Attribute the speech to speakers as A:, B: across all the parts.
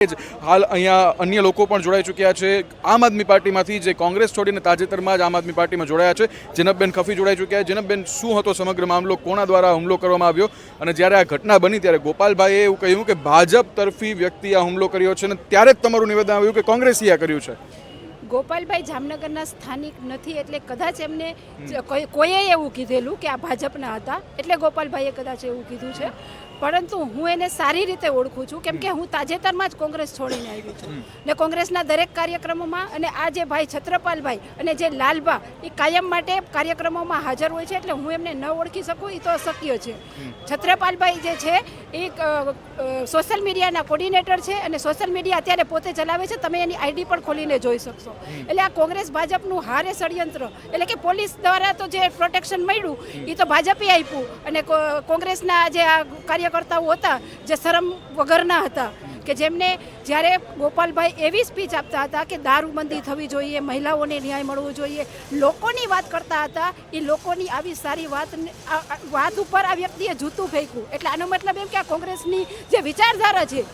A: જ હાલ અહીંયા અન્ય લોકો પણ જોડાઈ ચૂક્યા છે. આમ આદમી પાર્ટીમાંથી જે કોંગ્રેસ છોડીને તાજેતરમાં જ આમ આદમી પાર્ટીમાં જોડાયા છે. જનકબેન ખફી જોડાઈ ચૂક્યા છે. જનકબેન શું હતો સમગ્ર મામલો? કોના દ્વારા હુમલો કરવામાં આવ્યો? અને જ્યારે આ ઘટના બની ત્યારે ગોપાલભાઈએ એવું કહ્યું કે ભાજપ તરફી વ્યક્તિએ આ હુમલો કર્યો છે અને ત્યારે જ તમારું નિવેદન આવ્યું કે કોંગ્રેસીએ આ કર્યું છે.
B: ગોપાલભાઈ જામનગરના સ્થાનિક નથી એટલે કદાચ એમને કોઈએ એવું કીધેલું કે આ ભાજપના હતા. એટલે ગોપાલભાઈએ કદાચ એવું કીધું છે. પરંતુ હું એને સારી રીતે ઓળખું છું. કેમ કે હું તાજેતરમાં જ કોંગ્રેસ છોડીને આવી છું. ને કોંગ્રેસના દરેક કાર્યક્રમોમાં અને આ જે ભાઈ છત્રપાલભાઈ અને જે લાલબા એ કાયમ માટે કાર્યક્રમોમાં હાજર હોય છે. એટલે હું એમને ન ઓળખી શકું, એ તો અશક્ય છે. છત્રપાલભાઈ જે છે, એ સોશિયલ મીડિયાના કોર્ડિનેટર છે અને સોશિયલ મીડિયા અત્યારે પોતે ચલાવે છે. તમે એની આઈડી પણ ખોલીને જોઈ શકશો. એટલે આ કોંગ્રેસ ભાજપનું હારે ષડયંત્ર. એટલે કે પોલીસ દ્વારા તો જે પ્રોટેક્શન મળ્યું એ તો ભાજપે આપ્યું. અને કોંગ્રેસના જે આ કાર્યકર્તાઓ હતા, જે શરમ વગરના હતા કે જેમને જ્યારે ગોપાલભાઈ એવી સ્પીચ આપતા હતા કે દારૂબંધી થવી જોઈએ, મહિલાઓને ન્યાય મળવો જોઈએ, લોકોની વાત કરતા હતા, એ લોકોની આવી સારી વાત વાત ઉપર આ વ્યક્તિએ જૂતું ફેંક્યું. એટલે આનો મતલબ એમ કે આ કોંગ્રેસની જે વિચારધારા છે,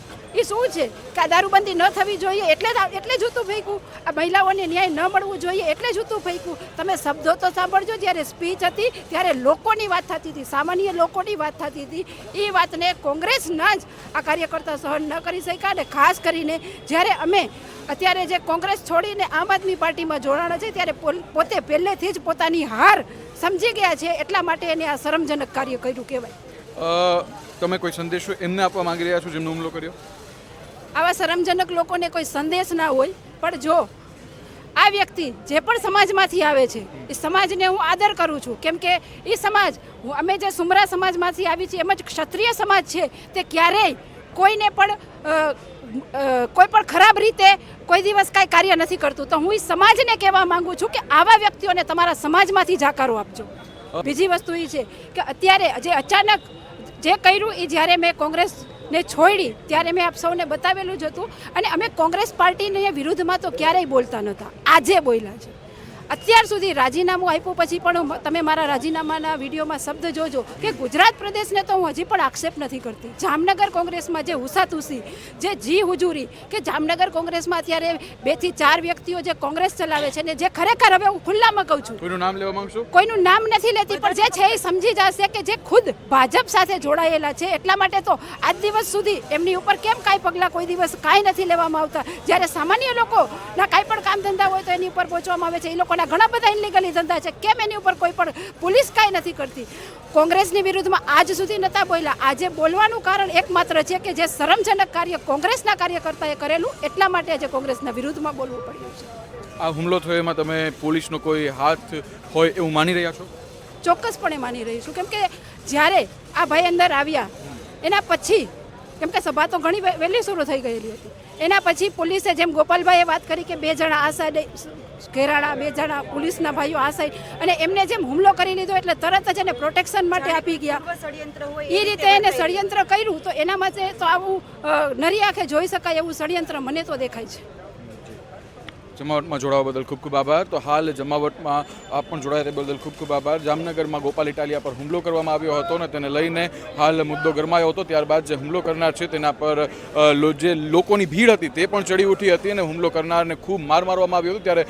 B: એ શું છે? કે આ દારૂબંધી ન થવી જોઈએ એટલે એટલે જૂતું ફેંક્યું? આ મહિલાઓને ન્યાય ન મળવું જોઈએ એટલે જૂતું ફેંક્યું? તમે શબ્દો તો સાંભળજો, જ્યારે સ્પીચ હતી, ત્યારે લોકોની વાત થતી હતી, સામાન્ય લોકોની વાત થતી હતી. એ વાતને કોંગ્રેસના જ આ કાર્યકર્તા સહન ન કરી શક્યા અને ખાસ કરીને જ્યારે અમે અત્યારે જે કોંગ્રેસ છોડીને આમ આદમી પાર્ટીમાં જોડાણા છે ત્યારે પોતે પહેલેથી જ પોતાની હાર સમજી ગયા છે એટલા માટે એને આ શરમજનક કાર્ય કર્યું કહેવાય.
A: તમે કોઈ સંદેશો એમને આપવા માંગી રહ્યા છો જેમનો હુમલો કર્યો?
B: આવા શરમજનક લોકોને કોઈ સંદેશ ના હોય પણ જો આ વ્યક્તિ જે પણ સમાજમાંથી આવે છે, એ સમાજને હું આદર કરું છું. કેમ કે એ સમાજ અમે જે સુમરા સમાજમાંથી આવી છીએ, એમ જ ક્ષત્રિય સમાજ છે, તે ક્યારેય કોઈને પણ કોઈ પણ ખરાબ રીતે કોઈ દિવસ કાંઈ કાર્ય નથી કરતું. તો હું એ સમાજને કહેવા માંગુ છું કે આવા વ્યક્તિઓને તમારા સમાજમાંથી જાકારો આપજો. બીજી વસ્તુ એ છે કે અત્યારે જે અચાનક જે કર્યું, એ જ્યારે મેં કોંગ્રેસને છોડી ત્યારે મેં આપ સૌને બતાવેલું જ હતું. અને અમે કોંગ્રેસ પાર્ટીને વિરુદ્ધમાં તો ક્યારેય બોલતા નહોતા. આજે બોલ્યા છે. અત્યાર સુધી રાજીનામું આપ્યું પછી પણ તમે મારા રાજીનામાના વિડીયોમાં શબ્દ જોજો કે ગુજરાત પ્રદેશને તો હું હજી પણ આક્ષેપ નથી કરતી. જામનગર કોંગ્રેસમાં જે હુસાતુસી જે જી હુજુરી કે જામનગર કોંગ્રેસમાં અત્યારે બેથી ચાર વ્યક્તિઓ જે કોંગ્રેસ ચલાવે છે ને જે ખરેખર હવે હું ખુલ્લામાં કહું છું.
A: કોઈનું નામ લેવા માંગુ
B: કોઈનું નામ નથી લેતી પણ જે છે એ સમજી જશે કે જે ખુદ ભાજપ સાથે જોડાયેલા છે એટલા માટે તો આજ દિવસ સુધી એમની ઉપર કેમ કાંઈ પગલાં કોઈ દિવસ કાંઈ નથી લેવામાં આવતા? જ્યારે સામાન્ય લોકોના કાંઈ પણ કામ ધંધા હોય તો એની ઉપર પહોંચવામાં આવે છે એ લોકોના ઘણા બધા ઇનલીગલી ધંધા છે. કેમ એની ઉપર કોઈ પણ પોલીસ કાંઈ નથી કરતી? કોંગ્રેસની વિરુદ્ધમાં આજ સુધી નતા બોલ્યા. આજે બોલવાનું કારણ એકમાત્ર છે કે જે શરમજનક કાર્ય કોંગ્રેસના કાર્યકર્તાએ કરેલું એટલા માટે આજે કોંગ્રેસના વિરુદ્ધમાં બોલવું પડ્યું છે.
A: આ હુમલો થયો એમાં તમે પોલીસનો કોઈ હાથ હોય એવું માની રહ્યા છો?
B: ચોક્કસપણે માની રહી છું. કેમ કે જ્યારે આ ભાઈ અંદર આવ્યા એના પછી કેમ કે સભા તો ઘણી વહેલી શરૂ થઈ ગયેલી હતી. એના પછી પોલીસે જેમ ગોપાલભાઈએ વાત કરી કે બે જણા આ સાઈડ ઘેરાડા બે જણા પોલીસના ભાઈઓ આ સાઈડ અને એમને જેમ હુમલો કરી લીધો એટલે તરત જ એને પ્રોટેક્શન માટે આપી ગયા. એ રીતે એને ષડયંત્ર કર્યું તો એના માટે તો આવું નરી આંખે જોઈ શકાય એવું ષડયંત્ર મને તો દેખાય છે.
A: જમાવટમાં જોડાવા બદલ ખૂબ ખૂબ આભાર. તો હાલ જમાવટમાં આપ પણ જોડાયા તે બદલ ખૂબ ખૂબ આભાર. જામનગરમાં ગોપાલ ઇટાલિયા પર હુમલો કરવામાં આવ્યો હતો ને તેને લઈને હાલ મુદ્દો ગરમાયો હતો. ત્યારબાદ જે હુમલો કરનાર છે તેના પર જે લોકોની ભીડ હતી તે પણ ચડી ઉઠી હતી અને હુમલો કરનારને ખૂબ માર મારવામાં આવ્યો હતો. ત્યારે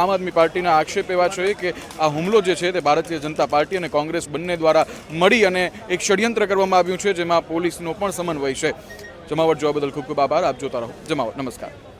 A: આમ આદમી પાર્ટીના આક્ષેપ એવા છે કે આ હુમલો જે છે તે ભારતીય જનતા પાર્ટી અને કોંગ્રેસ બંને દ્વારા મળી અને એક ષડયંત્ર કરવામાં આવ્યું છે જેમાં પોલીસનો પણ સમન્વય છે. જમાવટ જોવા બદલ ખૂબ ખૂબ આભાર. આપ જોતા રહો. જમાવટ. નમસ્કાર.